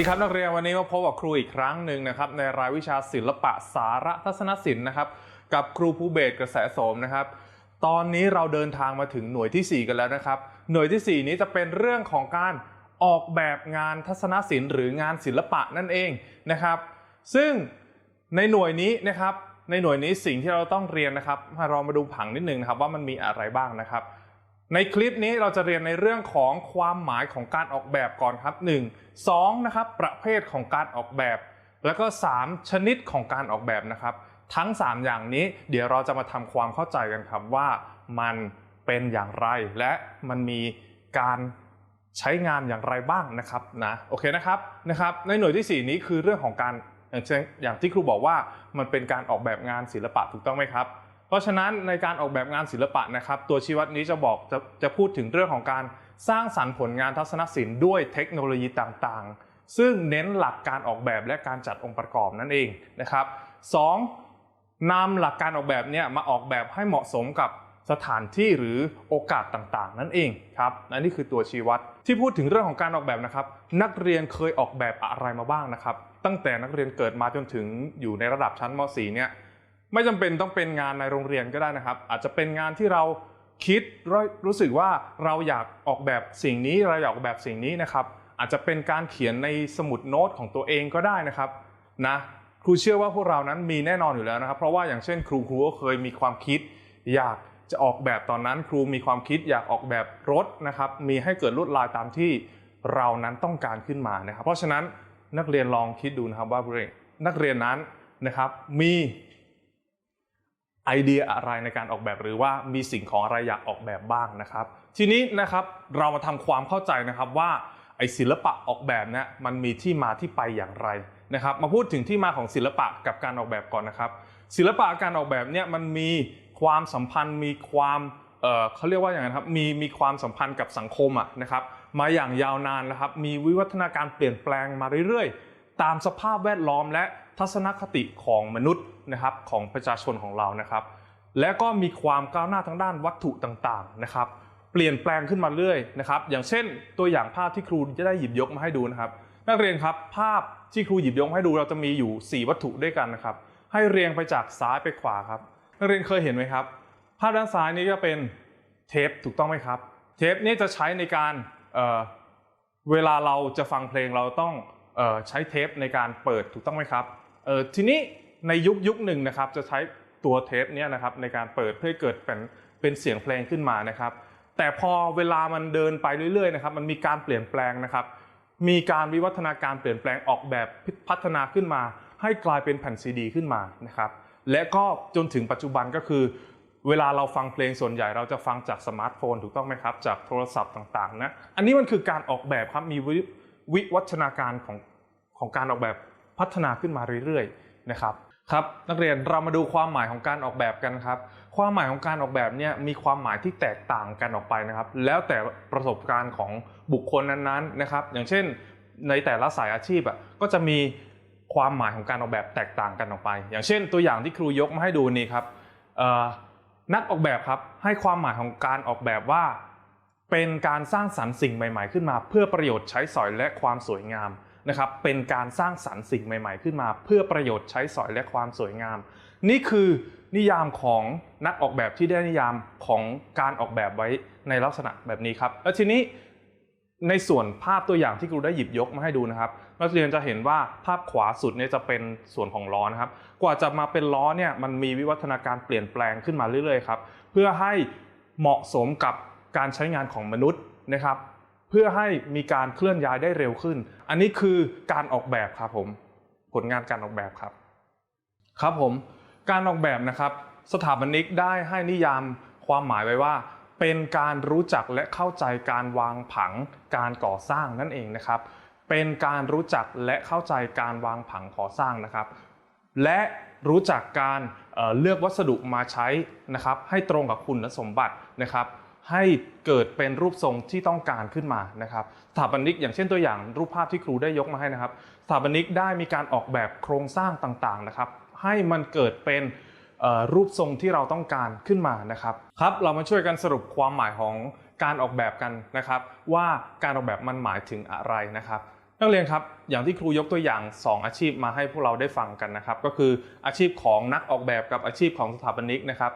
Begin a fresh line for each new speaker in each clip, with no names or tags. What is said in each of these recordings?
ดีครับนักเรียนวันนี้มาพบกับครูอีกครั้งหนึ่งนะครับในรายวิชาศิลปะสาระทัศนศิลป์นะครับกับครูภูเบศกระแสโสมนะครับ ตอนนี้เราเดินทางมาถึงหน่วยที่ 4 กันแล้วนะครับ หน่วยทีสี่4 นี้จะเป็นเรื่องของการออกแบบงานทัศนศิลป์หรืองานศิลปะนั่นเองนะครับ ซึ่งในหน่วยนี้นะครับในหน่วยนี้สิ่งที่เราต้องเรียนนะครับมาเรามาดูผังนิดนึงนะครับว่ามันมีอะไรบ้างนะครับ ในคลิปนี้เราจะเรียนในเรื่องของความหมายของการออกแบบก่อนครับ 1 2นะครับประเภทของการออกแบบ แล้วก็ 3 ชนิดของการออกแบบนะครับ ทั้ง 3 อย่างนี้เดี๋ยวเราจะมาทำความเข้าใจกันครับว่ามันเป็นอย่างไร และมันมีการใช้งานอย่างไรบ้างนะครับนะโอเคนะครับนะครับ ในหน่วยที่ 4 นี้คือเรื่องของการอย่างเช่นอย่างที่ครูบอกว่ามันเป็นการออกแบบงานศิลปะถูกต้องไหมครับ เพราะฉะนั้นในการออกแบบงานศิลปะนะครับ ตัวชี้วัดนี้จะบอกจะจะพูดถึงเรื่องของการสร้างสรรค์ผลงานทัศนศิลป์ด้วยเทคโนโลยีต่างๆ ซึ่งเน้นหลักการออกแบบและการจัดองค์ประกอบนั่นเองนะครับสองนำหลักการออกแบบเนี่ยมาออกแบบให้เหมาะสมกับสถานที่หรือโอกาสต่างๆ นั่นเองครับและนี่คือตัวชี้วัดที่พูดถึงเรื่องของการออกแบบนะครับ นักเรียนเคยออกแบบอะไรมาบ้างนะครับ ตั้งแต่นักเรียนเกิดมาจนถึงอยู่ในระดับชั้นม .4 เนี่ย ไม่จำเป็นต้องเป็นงานในโรงเรียนก็ได้นะครับ อาจจะเป็นงานที่เราคิดรู้รู้สึกว่าเราอยากออกแบบสิ่งนี้เราอยากออกแบบสิ่งนี้นะครับ อาจจะเป็นการเขียนในสมุดโน้ตของตัวเองก็ได้นะครับนะครูเชื่อว่าพวกเรานั้นมีแน่นอนอยู่แล้วนะครับ เพราะว่าอย่างเช่น ครูครูก็เคยมีความคิด อยากจะออกแบบตอนนั้น ครูมีความคิดอยากออกแบบรถนะครับ มีให้เกิดลวดลายตามที่เรานั้นต้องการขึ้นมานะครับ เพราะฉะนั้นนักเรียนลองคิดดูนะครับว่านักเรียนนั้นนะครับมี ไอเดียอะไรในการออกแบบหรือว่ามีสิ่งของอะไรอยากออกแบบบ้างนะครับ ทีนี้นะครับเรามาทำความเข้าใจนะครับว่าไอศิลปะออกแบบเนี่ยมันมีที่มาที่ไปอย่างไรนะครับ มาพูดถึงที่มาของศิลปะกับการออกแบบก่อนนะครับ ศิลปะการออกแบบเนี่ยมันมีความสัมพันธ์มีความเเขาเรียกว่าอย่างไรครับมีมีความสัมพันธ์กับสังคมอะนะครับ มาอย่างยาวนานนะครับ มีวิวัฒนาการเปลี่ยนแปลงมาเรื่อยๆ ตามสภาพแวดล้อมและ ทัศนคติของมนุษย์นะครับของประชาชนของเรานะครับ และก็มีความก้าวหน้าทางด้านวัตถุต่างๆนะครับ เปลี่ยนแปลงขึ้นมาเรื่อยนะครับ อย่างเช่นตัวอย่างภาพที่ครูจะได้หยิบยกมาให้ดูนะครับ นักเรียนครับภาพที่ครูหยิบยกให้ดูเราจะมีอยู่ 4 วัตถุด้วยกันนะครับ ให้เรียงไปจากซ้ายไปขวาครับ นักเรียนเคยเห็นไหมครับ ภาพด้านซ้ายนี้ก็เป็นเทปถูกต้องไหมครับ เทปนี้จะใช้ในการเเวลาเราจะฟังเพลงเราต้องออใช้เทปในการเปิดถูกต้องไหมครับ เออทีนี้ในยุคยุคหนึ่งนะครับจะใช้ตัวเทปเนี้นะครับในการเปิดเพื่อเกิดเป็นเป็นเสียงเพลงขึ้นมานะครับ แต่พอเวลามันเดินไปเรื่อยๆนะครับมันมีการเปลี่ยนแปลงนะครับ มีการวิวัฒนาการเปลี่ยนแปลงออกแบบพัฒนาขึ้นมา ให้กลายเป็นแผ่นซีดี ขึ้นมานะครับและก็จนถึงปัจจุบันก็คือ เวลาเราฟังเพลงส่วนใหญ่เราจะฟังจากสมาร์ทโฟนถูกต้องไหมครับ จากโทรศัพท์ต่างๆนะอันนี้มันคือการออกแบบครับมีวิวิวัฒนาการของของการออกแบบ พัฒนาขึ้นมาเรื่อยๆนะครับครับนักเรียนเรามาดูความหมายของการออกแบบกันครับ ความหมายของการออกแบบเนี่ยมีความหมายที่แตกต่างกันออกไปนะครับ แล้วแต่ประสบการณ์ของบุคคลนั้นๆนะครับ อย่างเช่นในแต่ละสายอาชีพอะก็จะมีความหมายของการออกแบบแตกต่างกันออกไป อย่างเช่น ตัวอย่างที่ครูยกมาให้ดูนี่ครับนักออกแบบครับให้ความหมายของการออกแบบว่า เป็นการสร้างสรรค์สิ่งใหม่ ๆ ขึ้นมา เพื่อประโยชน์ใช้สอยและความสวยงาม นะครับเป็นการสร้างสรรค์สิ่งใหม่ ๆ ขึ้นมา เพื่อประโยชน์ใช้สอยและความสวยงาม นี่คือนิยามของนักออกแบบที่ได้นิยามของการออกแบบไว้ในลักษณะแบบนี้ครับแล้วทีนี้ในส่วนภาพตัวอย่างที่ครูได้หยิบยกมาให้ดูนะครับนักเรียนจะเห็นว่าภาพขวาสุดเนี่ยจะเป็นส่วนของล้อนะครับ กว่าจะมาเป็นล้อเนี่ยมันมีวิวัฒนาการเปลี่ยนแปลงขึ้นมาเรื่อยๆครับเพื่อให้เหมาะสมกับการใช้งานของมนุษย์นะครับ เพื่อให้มีการเคลื่อนย้ายได้เร็วขึ้น อันนี้คือการออกแบบครับผม ผลงานการออกแบบครับ ครับผม การออกแบบนะครับ สถาปนิกได้ให้นิยามความหมายไว้ว่า เป็นการรู้จักและเข้าใจการวางผังการก่อสร้างนั่นเองนะครับ เป็นการรู้จักและเข้าใจการวางผังก่อสร้างนะครับ และรู้จักการเอ่อเลือกวัสดุมาใช้นะครับ ให้ตรงกับคุณสมบัตินะครับ ให้เกิดเป็นรูปทรงที่ต้องการขึ้นมานะครับสถาปนิกอย่างเช่นตัวอย่างรูปภาพที่ครูได้ยกมาให้นะครับสถาปนิกได้มีการออกแบบโครงสร้างต่างๆนะครับ ให้มันเกิดเป็นรูปทรงที่เราต้องการขึ้นมานะครับครับ เรามาช่วยกันสรุปความหมายของการออกแบบกันนะครับ ว่าการออกแบบมันหมายถึงอะไรนะครับนักเรียนครับอย่างที่ครูยกตัวอย่าง 2 อาชีพมาให้พวกเราได้ฟังกันนะครับ ก็คืออาชีพของนักออกแบบกับอาชีพของสถาปนิกนะครับ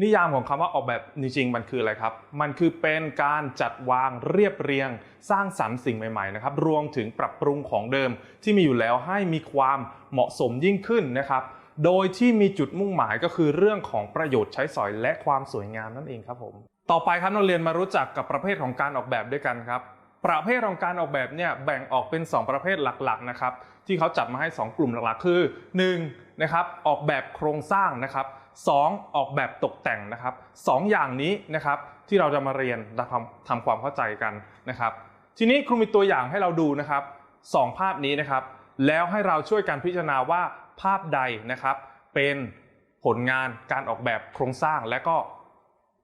นิยามของคำว่าออกแบบจริงๆมันคืออะไรครับ มันคือเป็นการจัดวางเรียบเรียง สร้างสรรค์สิ่งใหม่ๆนะครับ รวมถึงปรับปรุงของเดิมที่มีอยู่แล้วให้มีความเหมาะสมยิ่งขึ้นนะครับ โดยที่มีจุดมุ่งหมายก็คือเรื่องของประโยชน์ใช้สอยและความสวยงามนั่นเองครับผม ต่อไปครับนักเรียนมารู้จักกับประเภทของการออกแบบด้วยกันครับ ประเภทของการออกแบบเนี่ยแบ่งออกเป็น 2 ประเภทหลักๆนะครับที่เขาจัดมาให้ 2 กลุ่มหลักๆ คือ1นะครับออกแบบโครงสร้างนะครับ 2. ออกแบบตกแต่งนะครับสองอย่างนี้นะครับที่เราจะมาเรียนและทำทำความเข้าใจกันนะครับ ทีนี้ครูมีตัวอย่างให้เราดูนะครับสองภาพนี้นะครับ แล้วให้เราช่วยกันพิจารณาว่าภาพใดนะครับ เป็นผลงานการออกแบบโครงสร้างและก็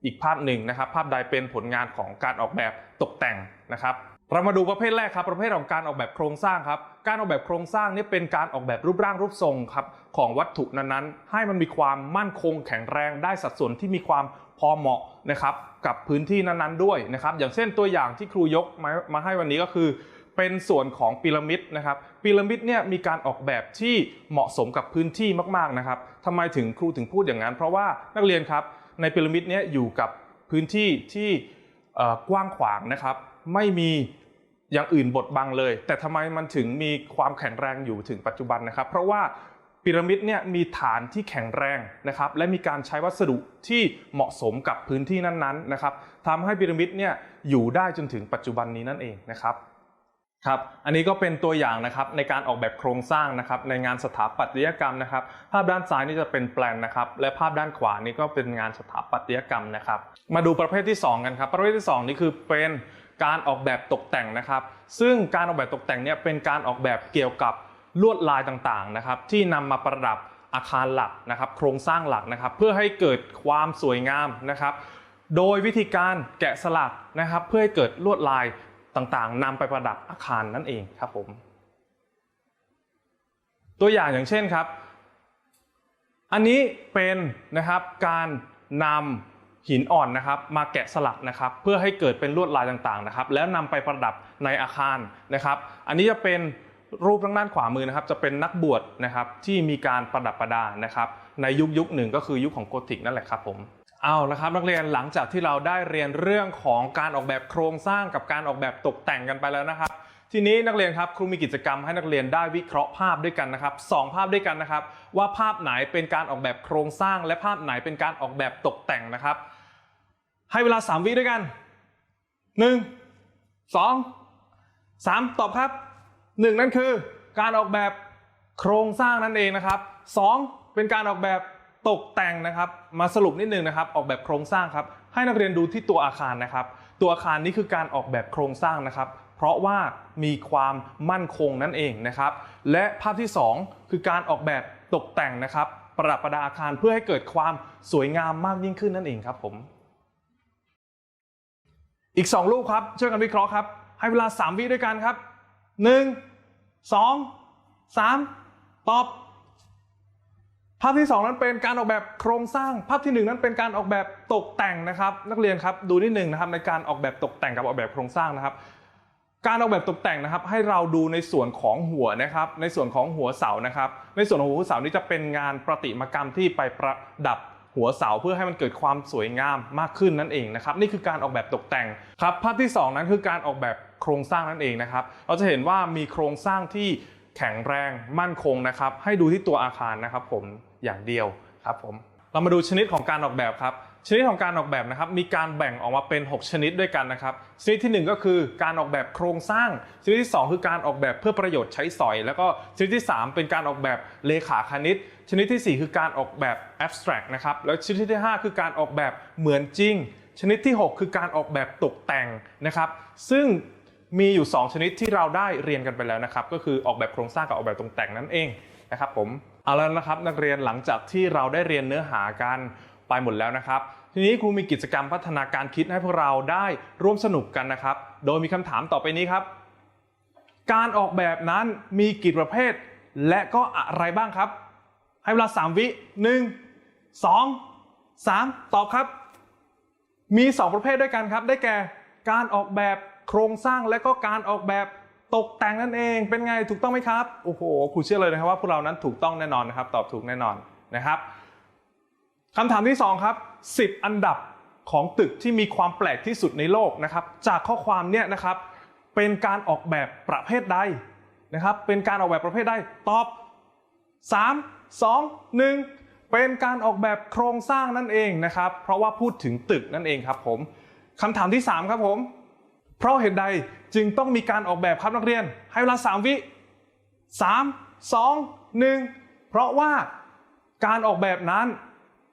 อีกภาพหนึ่งนะครับ ภาพใดเป็นผลงานของการออกแบบตกแต่งนะครับ เรามาดูประเภทแรกครับประเภทของการออกแบบโครงสร้างครับ การออกแบบโครงสร้างนี่เป็นการออกแบบรูปร่างรูปทรงครับของวัตถุนั้นๆ ให้มันมีความมั่นคงแข็งแรงได้สัดส่วนที่มีความพอเหมาะนะครับกับพื้นที่นั้นๆด้วยนะครับ อย่างเช่นตัวอย่างที่ครูยกมามาให้วันนี้ก็คือเป็นส่วนของพีระมิดนะครับพีระมิดเนี่ยมีการออกแบบที่เหมาะสมกับพื้นที่มากๆนะครับทำไมถึงครูถึงพูดอย่างนั้น เพราะว่านักเรียนครับในพีระมิดเนี่ยอยู่กับพื้นที่ที่กว้างขวางนะครับ ไม่มีอย่างอื่นบดบังเลย แต่ทำไมมันถึงมีความแข็งแรงอยู่ถึงปัจจุบันนะครับ เพราะว่าพีระมิดเนี่ยมีฐานที่แข็งแรงนะครับและมีการใช้วัสดุที่เหมาะสมกับพื้นที่นั้นๆนะครับทำให้พีระมิดเนี่ยอยู่ได้จนถึงปัจจุบันนี้นั่นเองนะครับครับอันนี้ก็เป็นตัวอย่างนะครับในการออกแบบโครงสร้างนะครับในงานสถาปัตยกรรมนะครับ ภาพด้านซ้ายนี่จะเป็นแปลนนะครับและภาพด้านขวานี่ก็เป็นงานสถาปัตยกรรมนะครับ มาดูประเภทที่ 2 กันครับ ประเภทที่ 2 นี่คือเป็น การออกแบบตกแต่งนะครับ ซึ่งการออกแบบตกแต่งเนี่ยเป็นการออกแบบเกี่ยวกับลวดลายต่างๆนะครับที่นำมาประดับอาคารหลักนะครับโครงสร้างหลักนะครับ เพื่อให้เกิดความสวยงามนะครับ โดยวิธีการแกะสลักนะครับ เพื่อให้เกิดลวดลายต่างๆนำไปประดับอาคารนั่นเองครับผมตัวอย่างอย่างเช่นครับ อันนี้เป็นนะครับการนำ หินอ่อนนะครับมาแกะสลักนะครับเพื่อให้เกิดเป็นลวดลายต่างๆนะครับ แล้วนำไปประดับในอาคารนะครับ อันนี้จะเป็นรูปทางด้านขวามือนะครับ จะเป็นนักบวชนะครับที่มีการประดับประดานะครับ ในยุคยุคหนึ่งก็คือยุคของโกธิกนั่นแหละครับผมเอาละครับนักเรียนหลังจากที่เราได้เรียนเรื่องของการออกแบบโครงสร้างกับการออกแบบตกแต่งกันไปแล้วนะครับ ทีนี้นักเรียนครับครูมีกิจกรรมให้นักเรียนได้วิเคราะห์ภาพด้วยกันนะครับสองภาพด้วยกันนะครับ ว่าภาพไหนเป็นการออกแบบโครงสร้าง และภาพไหนเป็นการออกแบบตกแต่งนะครับ ให้เวลา 3 วิด้วยกัน 1 2 3 ตอบครับ 1 นั่นคือการออกแบบโครงสร้างนั่นเองนะครับ 2 เป็นการออกแบบตกแต่งนะครับ มาสรุปนิดนึงนะครับ ออกแบบโครงสร้างครับ ให้นักเรียนดูที่ตัวอาคารนะครับ ตัวอาคารนี้คือการออกแบบโครงสร้างนะครับ เพราะว่ามีความมั่นคงนั่นเองนะครับ และภาพที่ 2 คือการออกแบบตกแต่งนะครับ ประดับประดาอาคารเพื่อให้เกิดความสวยงามมากยิ่งขึ้นนั่นเองครับผม อีก2รูปครับ ช่วยกันวิเคราะห์ครับ ให้เวลา 3 วิด้วยกันครับ 1 2 3 ตอบ ภาพที่ 2 นั้นเป็นการออกแบบโครงสร้าง ภาพที่ 1 นั้นเป็นการออกแบบตกแต่งนะครับ นักเรียนครับดูนิดหนึ่งนะครับในการออกแบบตกแต่งกับออกแบบโครงสร้างนะครับ การออกแบบตกแต่งนะครับ ให้เราดูในส่วนของหัวนะครับ ในส่วนของหัวเสานะครับ ในส่วนของหัวเสานี้จะเป็นงานประติมากรรมที่ไปประดับ หัวเสาเพื่อให้มันเกิดความสวยงามมากขึ้นนั่นเองนะครับนี่คือการออกแบบตกแต่งครับภาพที่ 2 นั้นคือการออกแบบโครงสร้างนั่นเองนะครับเราจะเห็นว่ามีโครงสร้างที่แข็งแรงมั่นคงนะครับให้ดูที่ตัวอาคารนะครับผมอย่างเดียวครับผมเรามาดูชนิดของการออกแบบครับ ชนิดของการออกแบบนะครับมีการแบ่งออกมาเป็น 6 ชนิดด้วยกันนะครับชนิดทีหนึ่1 ก็คือการออกแบบโครงสร้างชนิดที่ 2 คือการออกแบบเพื่อประโยชน์ใช้สอย แล้วก็ชนิดที่ 3 เป็นการออกแบบเลขาคณิต ชนิดที่ 4 คือการออกแบบ abstract นะครับแล้วชนิดที่ 5 คือการออกแบบเหมือนจริง ชนิดที่ 6 คือการออกแบบตกแต่งนะครับซึ่งมีอยู่ 2 ชนิดที่เราได้เรียนกันไปแล้วนะครับก็คือออกแบบโครงสร้างกับออกแบบตกแต่งนั่นเองนะครับผมเอาแล้วนะครับนักเรียนหลังจากที่เราได้เรียนเนื้อหากัน ไปหมดแล้วนะครับ ทีนี้ครูมีกิจกรรมพัฒนาการคิดให้พวกเราได้ร่วมสนุกกันนะครับ โดยมีคำถามต่อไปนี้ครับ การออกแบบนั้นมีกี่ประเภท และก็อะไรบ้างครับ ให้เวลา 3 วิ 1 2 3 ตอบครับ มี 2 ประเภทด้วยกันครับ ได้แก่การออกแบบโครงสร้างและก็การออกแบบตกแต่งนั่นเองเป็นไงถูกต้องไหมครับ โอ้โหครูเชื่อเลยนะครับว่าพวกเรานั้นถูกต้องแน่นอนนะครับ ตอบถูกแน่นอนนะครับ คำถามที่สองครับ 10 อันดับของตึกที่มีความแปลกที่สุดในโลกนะครับ จากข้อความเนี่ยนะครับ เป็นการออกแบบประเภทใดนะครับ เป็นการออกแบบประเภทใดตอบ 3 2 1 เป็นการออกแบบโครงสร้างนั่นเองนะครับ เพราะว่าพูดถึงตึกนั่นเองครับผมคำถามที่ 3 ครับผม เพราะเหตุใดจึงต้องมีการออกแบบครับนักเรียน ให้เวลา 3 วิ 3 2 1 เพราะว่าการออกแบบนั้น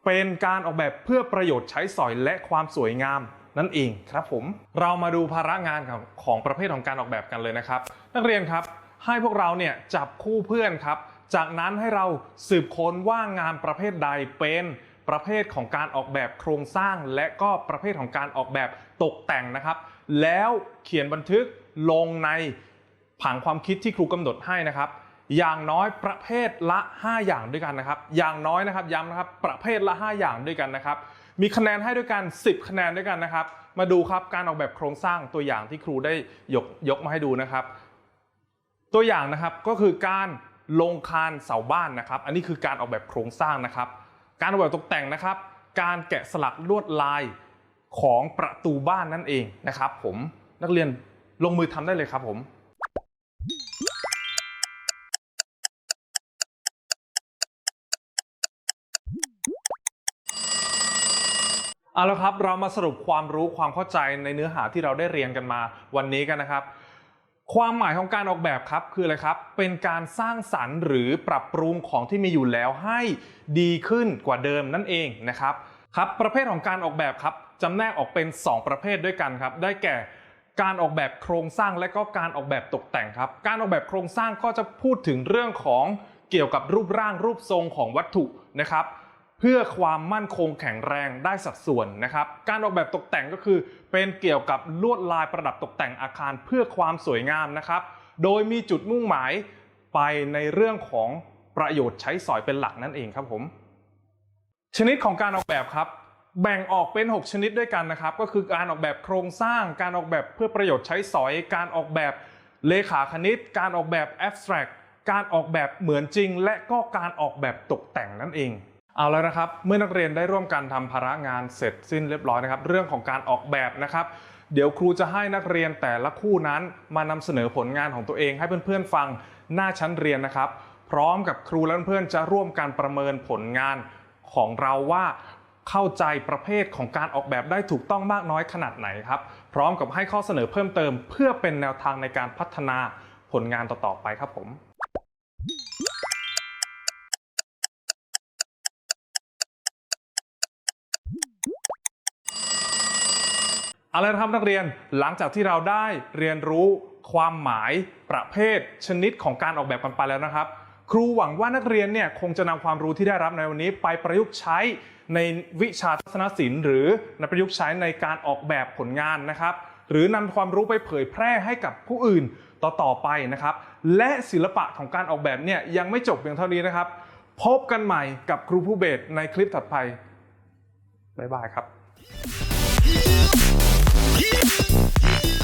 เป็นการออกแบบเพื่อประโยชน์ใช้สอยและความสวยงามนั่นเองครับผมเรามาดูภาระงานของของประเภทของการออกแบบกันเลยนะครับ นักเรียนครับให้พวกเราเนี่ยจับคู่เพื่อนครับ จากนั้นให้เราสืบค้นว่างานประเภทใดเป็นประเภทของการออกแบบโครงสร้าง และก็ประเภทของการออกแบบตกแต่งนะครับ แล้วเขียนบันทึกลงในผังความคิดที่ครูกำหนดให้นะครับ อย่างน้อยประเภทละ 5 อย่างด้วยกันนะครับ อย่างน้อยนะครับย้ำนะครับประเภทละ 5 อย่างด้วยกันนะครับ มีคะแนนให้ด้วยกัน 10 คะแนนด้วยกันนะครับ มาดูครับการออกแบบโครงสร้างตัวอย่างที่ครูได้ยกยกมาให้ดูนะครับ ตัวอย่างนะครับก็คือการลงคานเสาบ้านนะครับ อันนี้คือการออกแบบโครงสร้างนะครับ การออกแบบตกแต่งนะครับ การแกะสลักลวดลายของประตูบ้านนั่นเองนะครับ ผมนักเรียนลงมือทำได้เลยครับผม เอาละครับเรามาสรุปความรู้ความเข้าใจในเนื้อหาที่เราได้เรียนกันมาวันนี้กันนะครับ ความหมายของการออกแบบครับคืออะไรครับ เป็นการสร้างสรรค์หรือปรับปรุงของที่มีอยู่แล้วให้ดีขึ้นกว่าเดิมนั่นเองนะครับครับประเภทของการออกแบบครับจำแนกออกเป็น 2 ประเภทด้วยกันครับ ได้แก่การออกแบบโครงสร้างและก็การออกแบบตกแต่งครับ การออกแบบโครงสร้างก็จะพูดถึงเรื่องของเกี่ยวกับรูปร่างรูปทรงของวัตถุนะครับ เพื่อความมั่นคงแข็งแรงได้สัดส่วนนะครับ การออกแบบตกแต่งก็คือ เป็นเกี่ยวกับลวดลายประดับตกแต่งอาคารเพื่อความสวยงามนะครับ โดยมีจุดมุ่งหมายไปในเรื่องของประโยชน์ใช้สอยเป็นหลักนั่นเองครับผม ชนิดของการออกแบบครับ แบ่งออกเป็น 6 ชนิดด้วยกันนะครับ ก็คือการออกแบบโครงสร้าง การออกแบบเพื่อประโยชน์ใช้สอย การออกแบบเลขาคณิต การออกแบบ abstract การออกแบบเหมือนจริง และก็การออกแบบตกแต่งนั่นเอง เอาแล้วนะครับ เมื่อนักเรียนได้ร่วมกันทำภาระงานเสร็จสิ้นเรียบร้อยนะครับ เรื่องของการออกแบบนะครับ เดี๋ยวครูจะให้นักเรียนแต่ละคู่นั้น มานำเสนอผลงานของตัวเองให้เพื่อนๆฟังหน้าชั้นเรียนนะครับ พร้อมกับครูและเพื่อนๆจะร่วมกันประเมินผลงานของเราว่าเข้าใจประเภทของการออกแบบได้ถูกต้องมากน้อยขนาดไหนครับ พร้อมกับให้ข้อเสนอเพิ่มเติม เพื่อเป็นแนวทางในการพัฒนาผลงานต่อๆไปครับผม เอาละครับนักเรียนหลังจากที่เราได้เรียนรู้ความหมายประเภทชนิดของการออกแบบกันไปแล้วนะครับ ครูหวังว่านักเรียนเนี่ยคงจะนำความรู้ที่ได้รับในวันนี้ ไปประยุกต์ใช้ในวิชาทัศนศิลป์ หรือในประยุกต์ใช้ในการออกแบบผลงานนะครับ หรือนำความรู้ไปเผยแพร่ให้กับผู้อื่นต่อๆไปนะครับ และศิลปะของการออกแบบเนี่ยยังไม่จบเพียงเท่านี้นะครับ พบกันใหม่กับครูผู้เบสในคลิปถัดไปบ๊ายบายครับ Yeah.